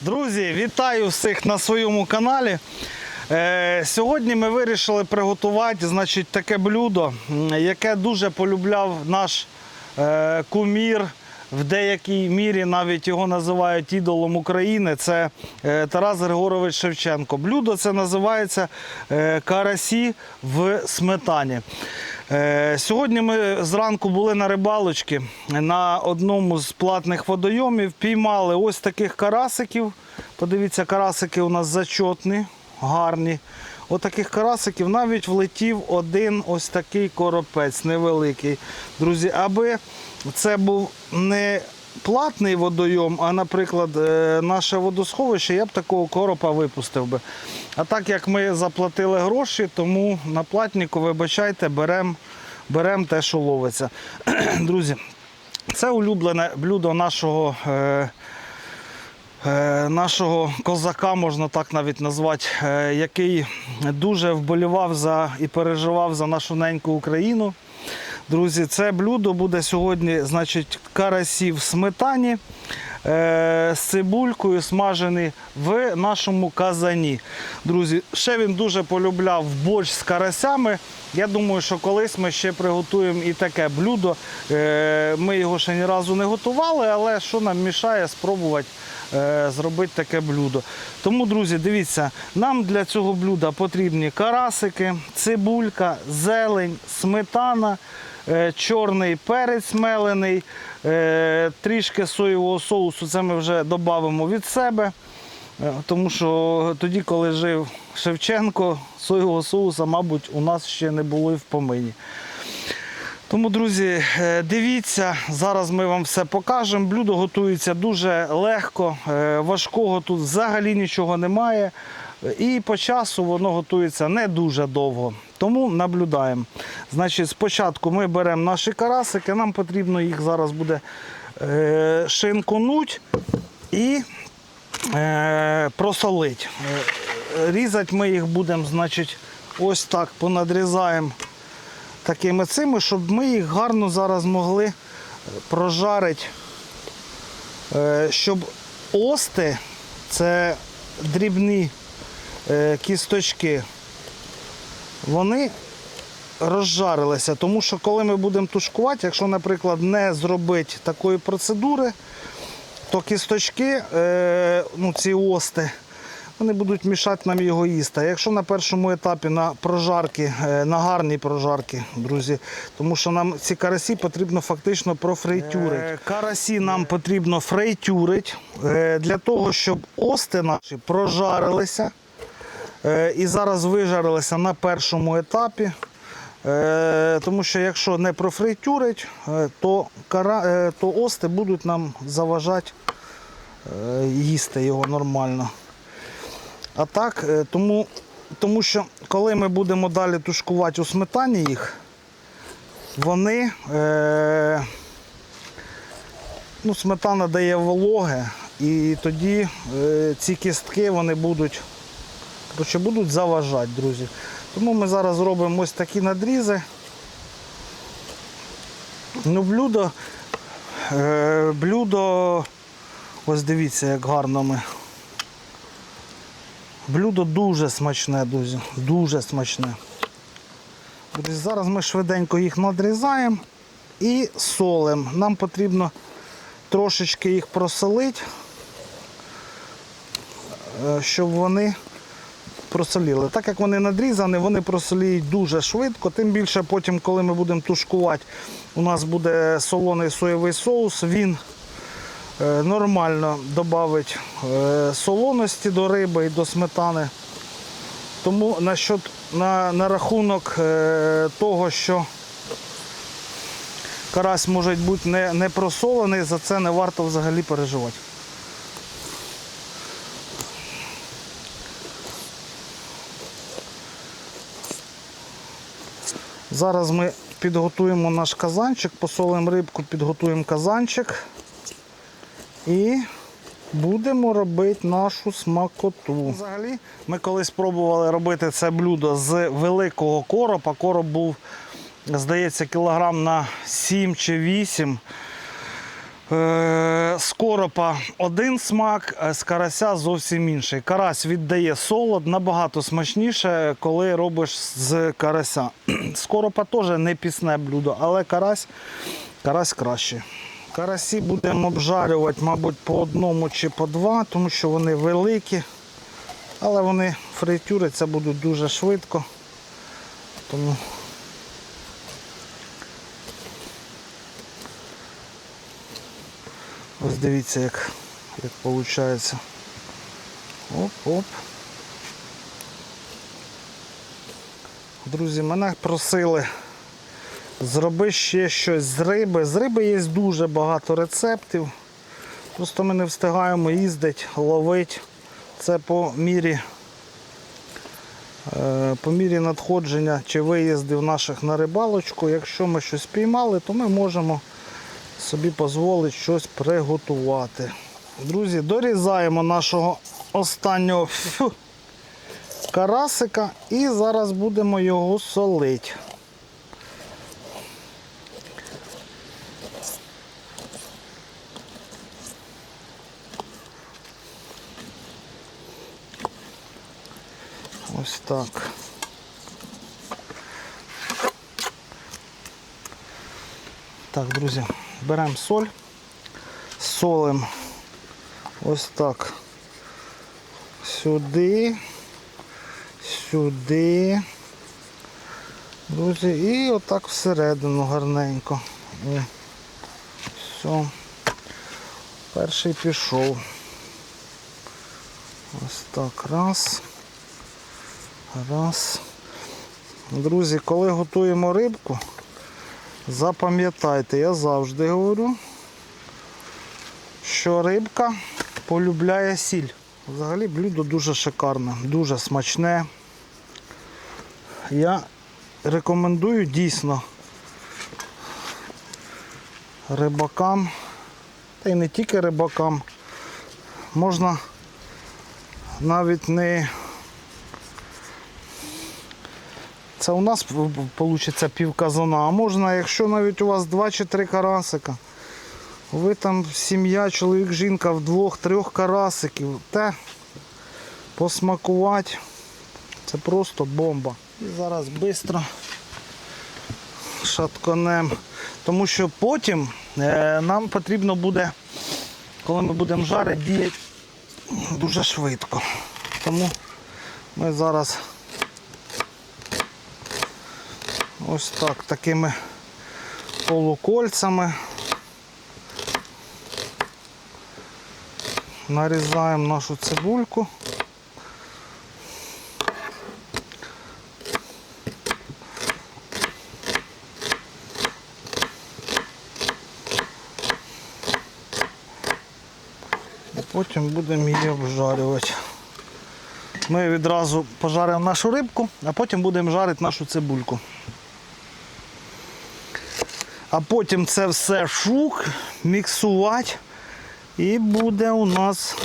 Друзі, вітаю всіх на своєму каналі. Е, сьогодні ми вирішили приготувати значить, таке блюдо, яке дуже полюбляв наш е, кумір. В деякій мірі навіть його називають ідолом України. Це е, Тарас Григорович Шевченко. Блюдо це називається карасі в сметані. Е, Сьогодні ми зранку були на рибалочці на одному з платних водойомів. Піймали ось таких карасиків. Подивіться, карасики у нас зачотні, гарні. Отаких карасиків навіть влетів один ось такий коропець невеликий. Друзі, аби це був не платний водойом, а, наприклад, е, наше водосховище, я б такого коропа випустив би. А так як ми заплатили гроші, тому на платнику, вибачайте, беремо берем те, що ловиться. Друзі, це улюблене блюдо нашого. Е, е, Нашого козака, можна так навіть назвати, який дуже вболівав за і переживав за нашу неньку Україну. Друзі, це блюдо буде сьогодні, значить, карасі сметані е, з цибулькою смажені в нашому казані. Друзі, ще він дуже полюбляв борщ з карасями. Я думаю, що колись ми ще приготуємо і таке блюдо. Е, Ми його ще ні разу не готували, але що нам мішає спробувати е, зробити таке блюдо. Тому, друзі, дивіться, нам для цього блюда потрібні карасики, цибулька, зелень, сметана, чорний перець мелений, е, трішки соєвого соусу. Це ми вже додамо від себе. Е, Тому що тоді, коли жив Шевченко, соєвого соуса, мабуть, у нас ще не було і в помині. Тому, друзі, е, дивіться, зараз ми вам все покажемо. Блюдо готується дуже легко, е, важкого тут взагалі нічого немає. Е, І по часу воно готується не дуже довго. Тому наблюдаємо. Значить, спочатку ми беремо наші карасики, нам потрібно їх зараз буде е, шинконуть і е, просолить. Е, Різати ми їх будемо, значить, ось так понадрізаємо такими цими, щоб ми їх гарно зараз могли прожарити, Е, щоб ости, це дрібні е, кісточки, вони розжарилися. Тому що коли ми будемо тушкувати, якщо, наприклад, не зробити такої процедури, то кісточки, е, ну, ці ости, вони будуть мішати нам його їсти. А Якщо на першому етапі на прожарки, е, на гарні прожарки, друзі, тому що нам ці карасі потрібно фактично профрейтюрити. Карасі нам потрібно фрейтюрити е, для того, щоб ости наші прожарилися. Е, І зараз вижарилися на першому етапі. Е, Тому що якщо не профрейтюрить, е, то, ости будуть нам заважати їсти його нормально. А так, тому, тому що коли ми будемо далі тушкувати у сметані їх, вони, ну, сметана дає вологе, і тоді ці кістки вони будуть, коротше, будуть заважати, друзі. Тому ми зараз робимо ось такі надрізи. Ну, блюдо, е, блюдо, ось дивіться, як гарно ми. Блюдо дуже смачне, друзі, дуже смачне. Друзі, Зараз ми швиденько їх надрізаємо і солимо. Нам потрібно трошечки їх просолити, е, щоб вони просоліли. Так як вони надрізані, вони просоліють дуже швидко, тим більше потім, коли ми будемо тушкувати, у нас буде солоний соєвий соус, він е, нормально додавить е, солоності до риби і до сметани. Тому насчет, на, на рахунок е, того, що карась може бути не, не просолений, за це не варто взагалі переживати. Зараз ми підготуємо наш казанчик, посолимо рибку, підготуємо казанчик і будемо робити нашу смакоту. Взагалі, ми колись пробували робити це блюдо з великого коропа. Короб був, здається, кілограм на 7 чи 8. Е, З коропа один смак, з карася зовсім інший. Карась віддає солод набагато смачніше, коли робиш з карася. З коропа теж не пісне блюдо, але карась, карась краще. Карасі будемо обжарювати, мабуть, по одному чи по два, тому що вони великі, але вони фритюриться будуть дуже швидко. Тому Ось дивіться, як, як виходить. Оп-оп. Друзі, мене просили зроби ще щось з риби. З риби є дуже багато рецептів. Просто ми не встигаємо їздити, ловити. Це по мірі, е, по мірі надходження чи виїздів наших на рибалочку. Якщо ми щось піймали, то ми можемо собі дозволити щось приготувати. Друзі, дорізаємо нашого останнього фу, карасика і зараз будемо його солити. Ось так. Так, друзі, беремо соль, солимо ось так. Сюди, сюди. Друзі, і отак всередину гарненько. О, все. Перший пішов. Ось так. Раз. Раз. Друзі, коли готуємо рибку, запам'ятайте, я завжди говорю, що рибка полюбляє сіль. Взагалі блюдо дуже шикарне, дуже смачне. Я рекомендую дійсно рибакам, та й не тільки рибакам, можна навіть не Це у нас вийде пів казана, а можна, якщо навіть у вас два чи три карасика, ви там сім'я, чоловік, жінка в двох-трьох карасиків, те посмакувати. Це просто бомба. І зараз швидко шатканем. Тому що потім е, нам потрібно буде, коли ми будемо жарити, діяти дуже швидко. Тому ми зараз ось так такими полукольцями нарізаємо нашу цибульку. Потім будемо її обжарювати. Ми відразу пожаримо нашу рибку, а потім будемо жарити нашу цибульку. А потім це все шук, міксувати. І буде у нас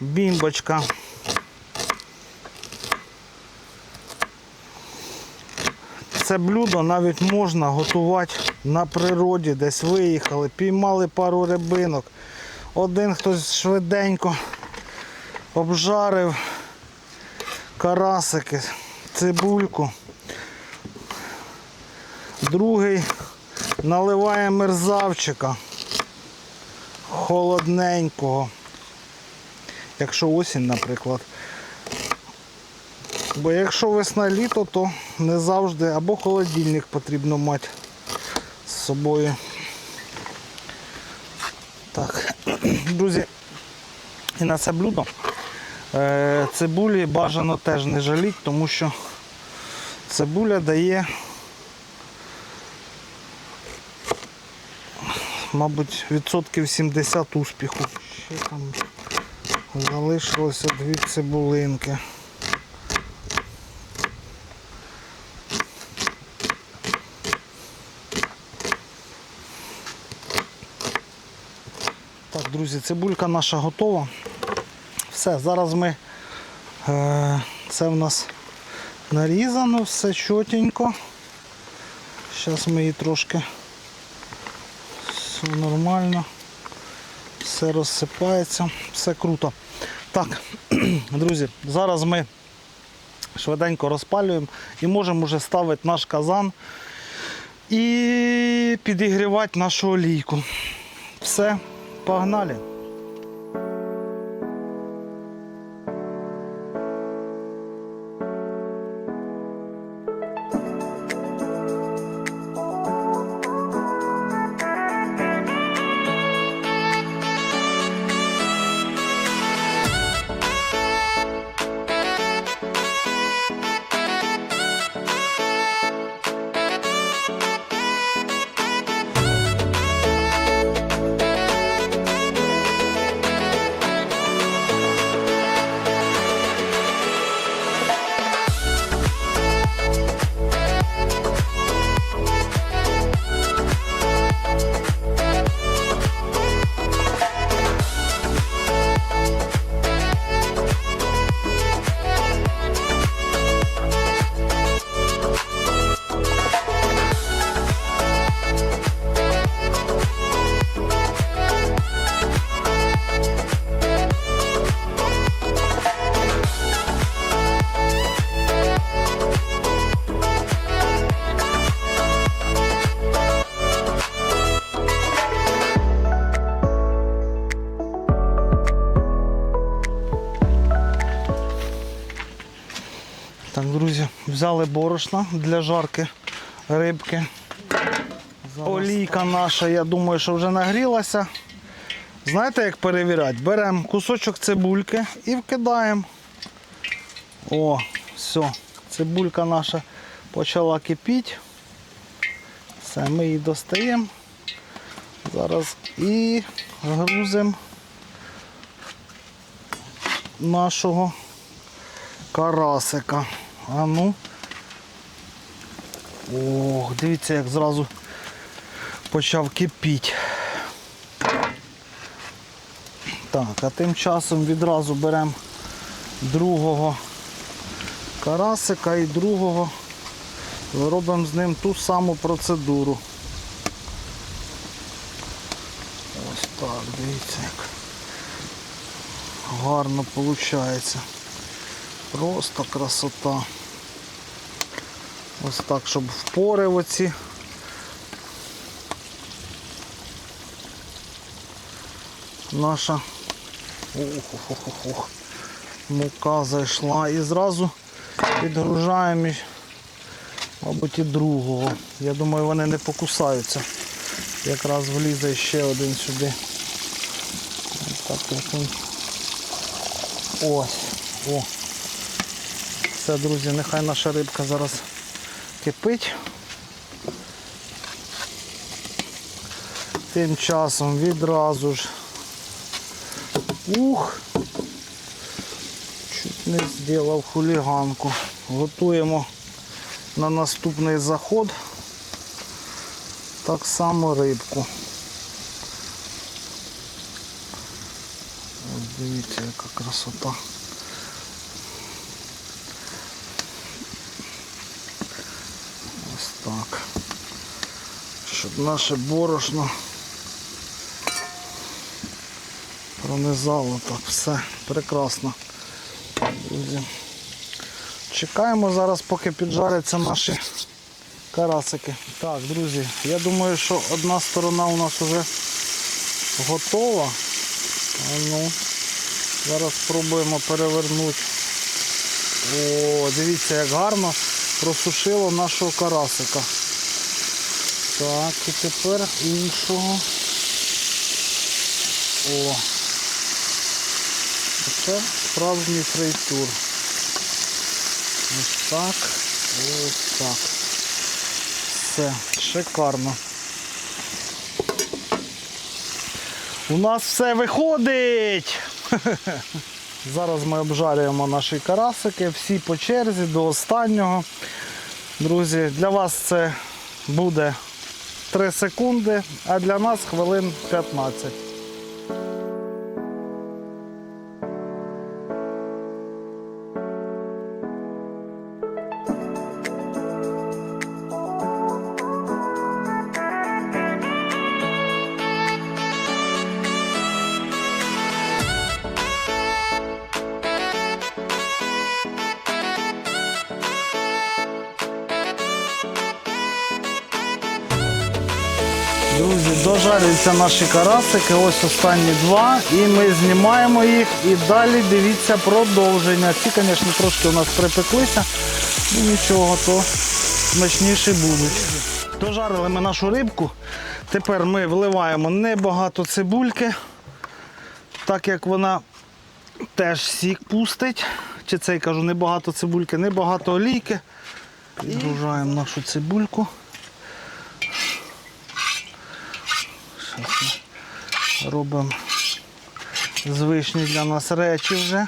бімбочка. Це блюдо навіть можна готувати на природі, десь виїхали, піймали пару рибинок. Один хтось швиденько обжарив карасики, цибульку. Другий наливає мерзавчика холодненького. Якщо осінь, наприклад. Бо якщо весна літо, то не завжди або холодильник потрібно мати з собою. Так, друзі, і на це блюдо е, цибулі бажано теж не жаліть, тому що цибуля дає, мабуть, відсотків 70 успіху. Ще там залишилося дві цибулинки. Так, друзі, цибулька наша готова. Все, зараз ми е, це в нас нарізано, все чотенько. Зараз ми її трошки Все нормально. Все розсипається, все круто. Так, друзі, зараз ми швиденько розпалюємо і можемо вже ставити наш казан і підігрівати нашу олійку. Все, погнали. Взяли борошна для жарки рибки. Олійка наша, я думаю, що вже нагрілася. Знаєте, як перевіряти? Беремо кусочок цибульки і вкидаємо. О, все, цибулька наша почала кипіти. Все, ми її достаємо. Зараз і грузимо нашого карасика. А ну. Ох, дивіться, як зразу почав кипіти. Так, а тим часом відразу беремо другого карасика і другого робимо з ним ту саму процедуру. Ось так, дивіться, як гарно виходить. Просто красота. Ось так, щоб впори оці. Наша ух. мука зайшла і зразу підгружаємо, мабуть, і другого. Я думаю, вони не покусаються. Якраз влізе ще один сюди. Ось Так. Ось. О. Все, друзі, нехай наша рибка зараз кипить. Тим часом відразу ж. Ух! Чуть не зробив хуліганку. Готуємо на наступний заход так само рибку. Дивіться, яка красота. Ось так. Щоб наше борошно пронизало так. Все прекрасно. Друзі. Чекаємо зараз, поки піджаряться наші карасики. Так, друзі, я думаю, що одна сторона у нас вже готова. Ну, зараз спробуємо перевернути. О, дивіться, як гарно просушило нашого карасика. Так, і тепер іншого. О. Це справжній фрейтур. Ось так. Ось так. Все, шикарно. У нас все виходить. Зараз ми обжарюємо наші карасики, всі по черзі до останнього. Друзі, для вас це буде 3 секунди, а для нас хвилин 15. Друзі, наші карасики, ось останні два. І ми знімаємо їх і далі дивіться продовження. Ці, звісно, трошки у нас припеклися. Ну нічого, то смачніші будуть. Дожарили ми нашу рибку. Тепер ми вливаємо небагато цибульки, так як вона теж сік пустить. Чи це я кажу, небагато цибульки, небагато олійки. Підгружаємо нашу цибульку. Щас ми робимо звичні для нас речі вже.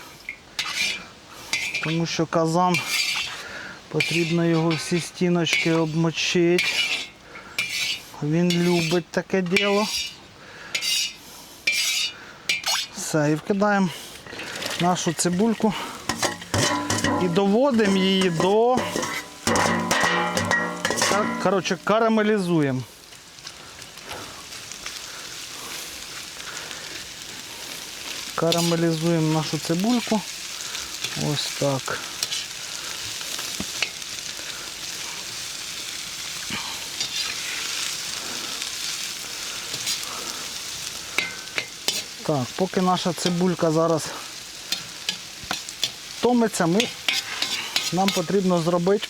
Тому що казан потрібно його всі стіночки обмочити. Він любить таке діло. Все, і вкидаємо нашу цибульку і доводимо її до коротше, карамелізуємо. Карамелізуємо нашу цибульку. Ось так. Так, поки наша цибулька зараз томиться, ми, нам потрібно зробити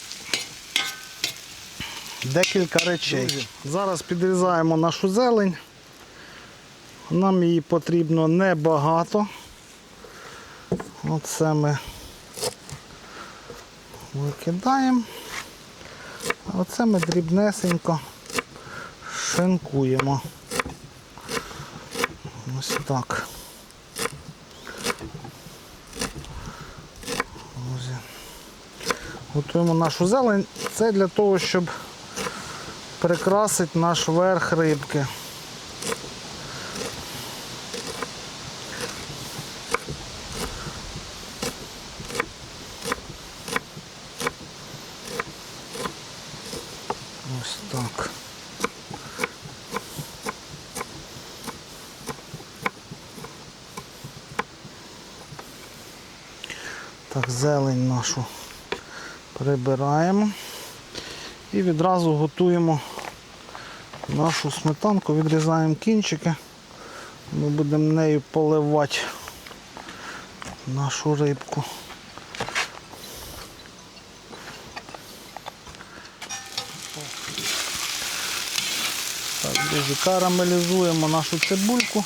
декілька речей. Зараз підрізаємо нашу зелень. Нам її потрібно небагато. Оце ми викидаємо. Оце ми дрібнесенько шинкуємо. Ось так. Готуємо нашу зелень. Це для того, щоб прикрасити наш верх рибки. Ось так. Так, зелень нашу прибираємо і відразу готуємо нашу сметанку, відрізаємо кінчики. Ми будемо нею поливати нашу рибку. Так, друзі, карамелізуємо нашу цибульку.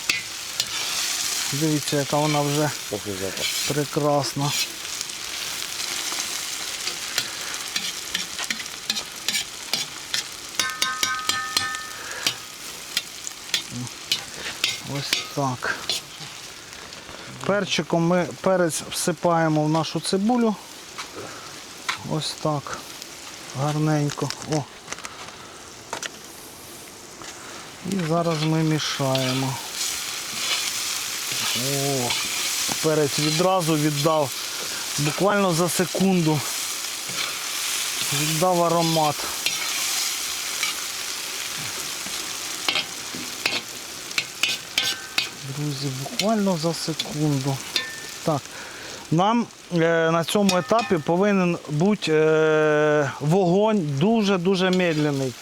Дивіться, яка вона вже прекрасна. Ось так. Перчиком ми перець всипаємо в нашу цибулю. Ось так. Гарненько. О. І зараз ми мішаємо. О, перець відразу віддав. Буквально за секунду. Віддав аромат. Друзі, буквально за секунду. Так. Нам е, на цьому етапі повинен бути е, вогонь дуже-дуже медленний.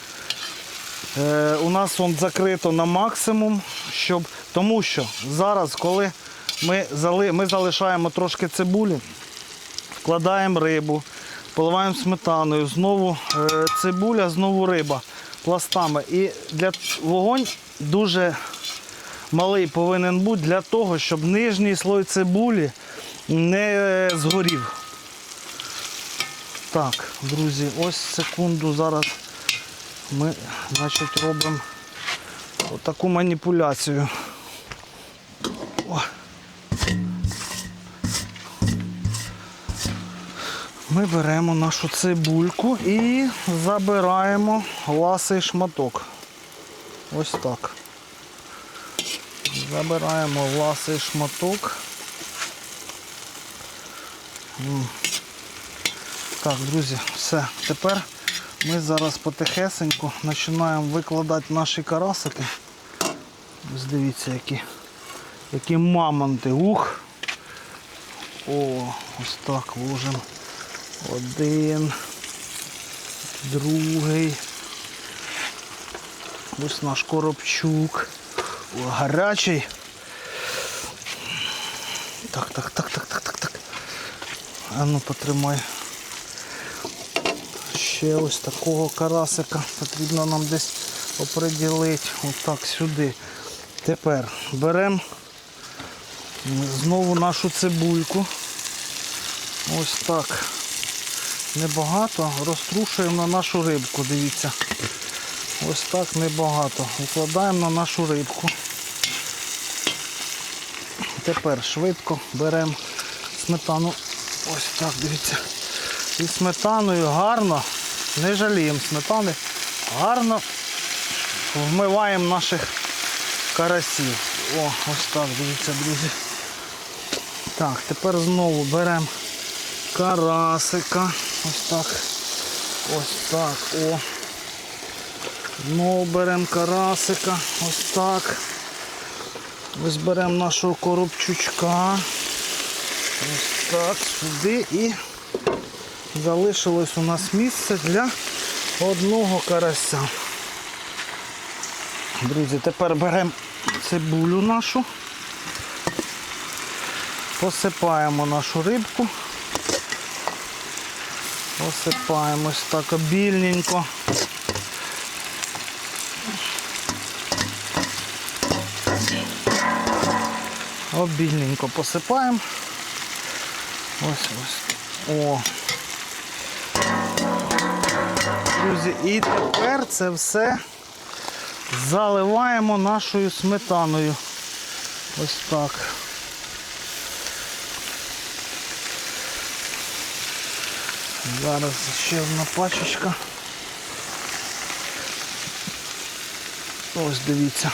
Е, у нас он закрито на максимум, щоб, тому що зараз, коли ми, зали, ми залишаємо трошки цибулі, вкладаємо рибу, поливаємо сметаною, знову е, цибуля, знову риба пластами. І для вогонь дуже малий повинен бути для того, щоб нижній слой цибулі не згорів. Так, друзі, ось секунду зараз ми значить, робимо таку маніпуляцію. Ми беремо нашу цибульку і забираємо ласий шматок. Ось так. Забираємо ласий шматок. Так, друзі, все. Тепер ми зараз потихесеньку починаємо викладати наші карасики. Ось дивіться, які, які мамонти. Ух! О, ось так ложимо. Один, другий. Ось наш коробчук. Гарячий. Так, так, так, так, так, так, так. А ну потримай. Ще ось такого карасика потрібно нам десь оприділити. Отак сюди. Тепер беремо знову нашу цибульку. Ось так. Небагато. Розтрушуємо на нашу рибку, дивіться. Ось так небагато. Викладаємо на нашу рибку. Тепер швидко беремо сметану. Ось так, дивіться. І сметаною гарно, не жаліємо сметани, гарно вмиваємо наших карасів. О, ось так, дивіться, друзі. Так, тепер знову беремо карасика. Ось так. Ось так. О. Знову беремо карасика. Ось так. Ось беремо нашого коробчучка. Ось так, сюди і залишилось у нас місце для одного карася. Друзі, тепер беремо цибулю нашу, посипаємо нашу рибку, посипаємо ось так обільненько. Обільненько посипаємо. Ось ось. О. Друзі, і тепер це все заливаємо нашою сметаною. Ось так. Зараз ще одна пачечка. Ось дивіться.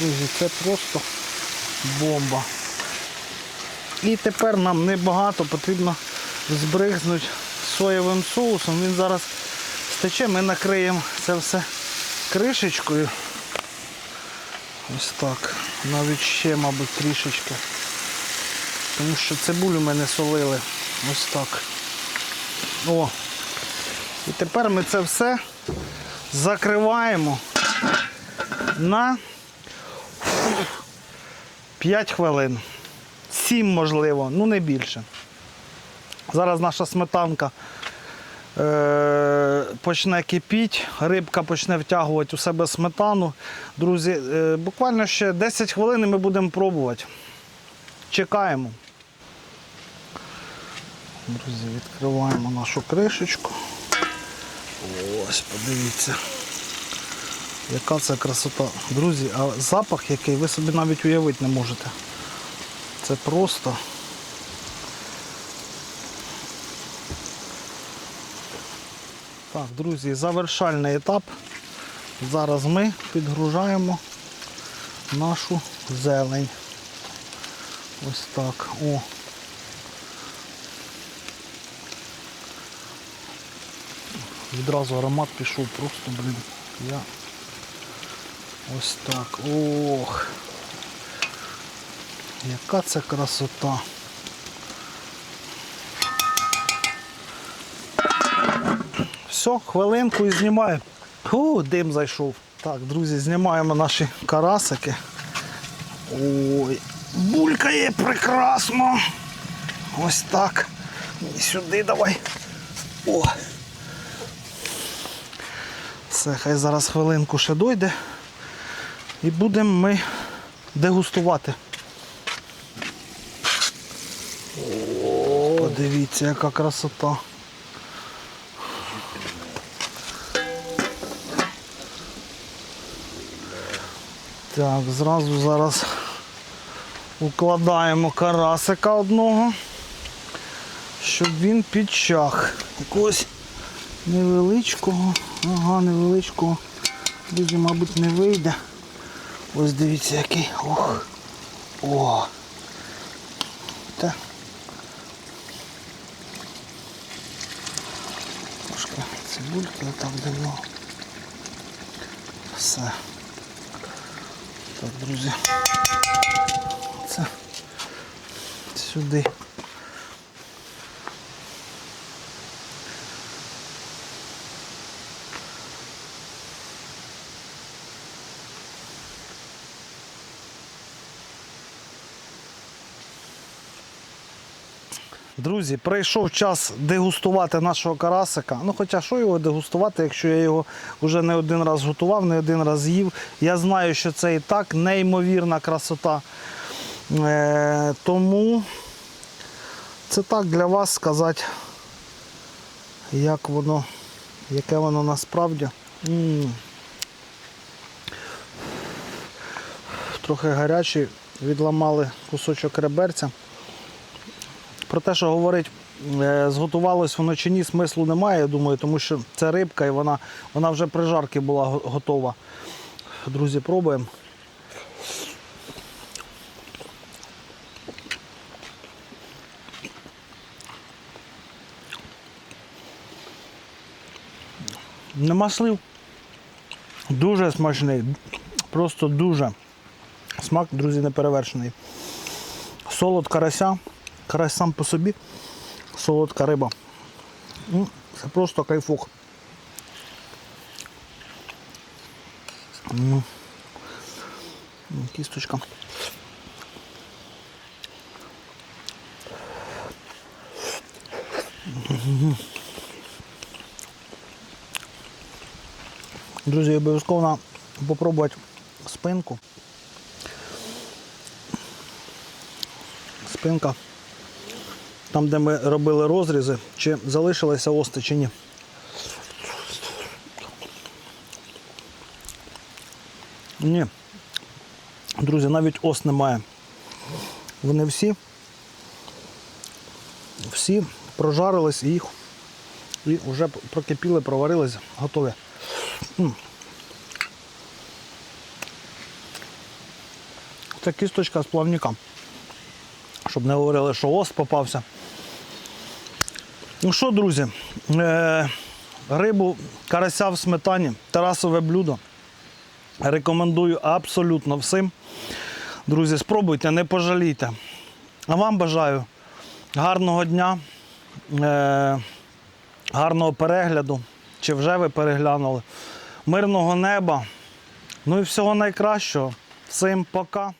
Друзі, це просто бомба. І тепер нам небагато потрібно збригнути соєвим соусом. Він зараз стече, ми накриємо це все кришечкою. Ось так. Навіть ще, мабуть, трішечки. Тому що цибулю ми не солили. Ось так. О. І тепер ми це все закриваємо на 5 хвилин. 7 можливо, ну не більше. Зараз наша сметанка е- почне кипіти, рибка почне втягувати у себе сметану. Друзі, е- буквально ще 10 хвилин і ми будемо пробувати. Чекаємо. Друзі, відкриваємо нашу кришечку. Ось, подивіться. Яка це красота. Друзі, а запах який ви собі навіть уявити не можете. Це просто. Так, друзі, завершальний етап. Зараз ми підгружаємо нашу зелень. Ось так. О. Відразу аромат пішов просто, блін. Я Ось так. Ох. Яка це красота. Все, хвилинку і знімаю. Фу, дим зайшов. Так, друзі, знімаємо наші карасики. Ой, булькає прекрасно. Ось так. І сюди давай. О. Все, хай зараз хвилинку ще дойде. І будемо ми дегустувати. Подивіться, яка красота. Так, зразу зараз укладаємо карасика одного, щоб він підчах. Якогось невеличкого, ага, невеличкого, дуже, мабуть, не вийде. Ось дивіться який. Ох. О. Та. Трошки цибульки отак давно. Все. Так, друзі. Це сюди. Друзі, прийшов час дегустувати нашого карасика. Ну, хоча що його дегустувати, якщо я його вже не один раз готував, не один раз їв. Я знаю, що це і так неймовірна красота. Е, тому це так для вас сказати, як воно, яке воно насправді. М. Трохи гарячий, відламали кусочок реберця. Про те, що говорить, е, зготувалось воно чи ні, смислу немає, я думаю, тому що це рибка і вона, вона вже при жарки була готова. Друзі, пробуємо. Нема слів. Дуже смачний. Просто дуже. Смак, друзі, неперевершений. Солод карася. Карась сам по собі. Солодка риба. М, Це просто кайфух. М. М, Кісточка. Друзі, обов'язково попробувати спинку. Спинка. Там, де ми робили розрізи, чи залишилися ости, чи ні. Ні. Друзі, навіть ос немає. Вони всі, всі прожарились їх і вже прокипіли, проварились, готові. Це кісточка з плавника. Щоб не говорили, що ос попався. Ну що, друзі, е- рибу карася в сметані, терасове блюдо. Рекомендую абсолютно всім. Друзі, спробуйте, не пожалійте. А вам бажаю гарного дня, е- гарного перегляду. Чи вже ви переглянули? Мирного неба. Ну і всього найкращого. Всім пока.